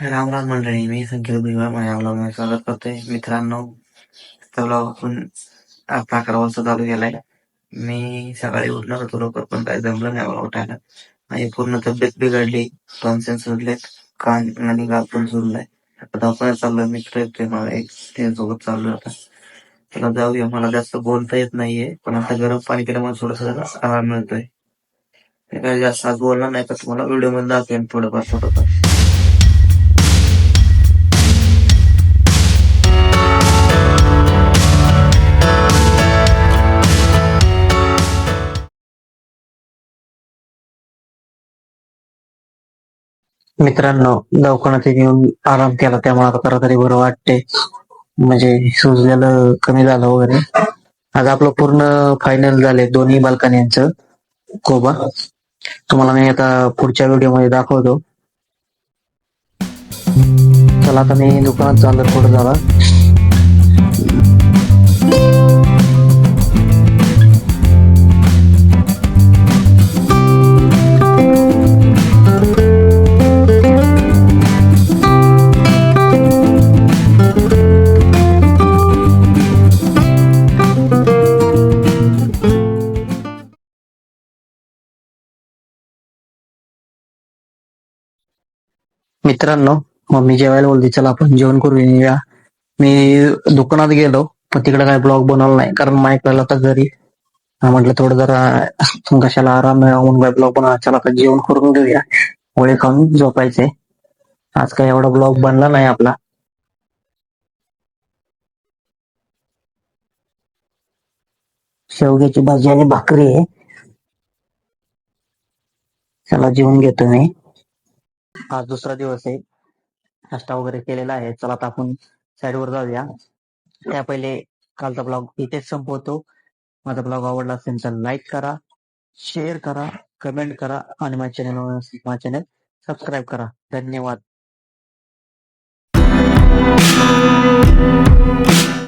राम राम मंडळी मी संकेत भुजबळ माझ्या ब्लॉगमध्ये स्वागत करतोय. मित्रांनो ब्लॉग आपण आपला अकरा वाजता चालू केलाय. मी सकाळी उठणार होतो लवकर पण काय जमलं नाही मला उठायला. माझी पूर्ण तब्येत बिघडली टॉन्सन सुरलेत कान आणि गाल पण सुरलाय आता चाललोय मित्र येतोय मला एक सोबत चाललोय आता. त्याला जाऊया. मला जास्त बोलता येत नाहीये पण आता गरम पाणी केल्यामुळे थोडस आराम मिळतोय. काय जास्त आज बोलणार नाही तर तुम्हाला व्हिडिओमध्ये दाखवेन थोडंफार थोडंफार. मित्रांनो दवाखान्यात येऊन आराम केला त्यामुळे आता खरं तरी बरं वाटते म्हणजे सुजलेलं कमी झालं वगैरे. आज आपलं पूर्ण फायनल झाले दोन्ही बाल्कन्यांचं कोबा तुम्हाला मी आता पुढच्या व्हिडिओमध्ये दाखवतो. चला आता मी दुकानात चाललं थोडं झाला मित्रांनो मम्मी जेवायला बोलते चला आपण जेवण करून येऊया. मी दुकानात गेलो पण तिकडे काय ब्लॉग बनवला नाही कारण माईक तर घरी. हा म्हटलं थोडं जरा कशाला आराम मिळावा म्हणून काय ब्लॉग बनवा चला आता जेवण करून घेऊया. पोळे खाऊन झोपायचे. आज काय एवढा ब्लॉग बनला नाही आपला. शेवग्याची भाजी आणि भाकरी आहे. चला जेवून घेतो मी. आज दुसरा दिवस आहे. नाश्ता वगैरे केलेला आहे. चला आता आपण साईडवर जाऊया. त्या पहिले कालचा ब्लॉग इथेच संपवतो. माझा ब्लॉग आवडला असेल तर लाईक करा शेअर करा कमेंट करा आणि माझ्या चॅनल माझ्या चॅनल सबस्क्राईब करा. धन्यवाद.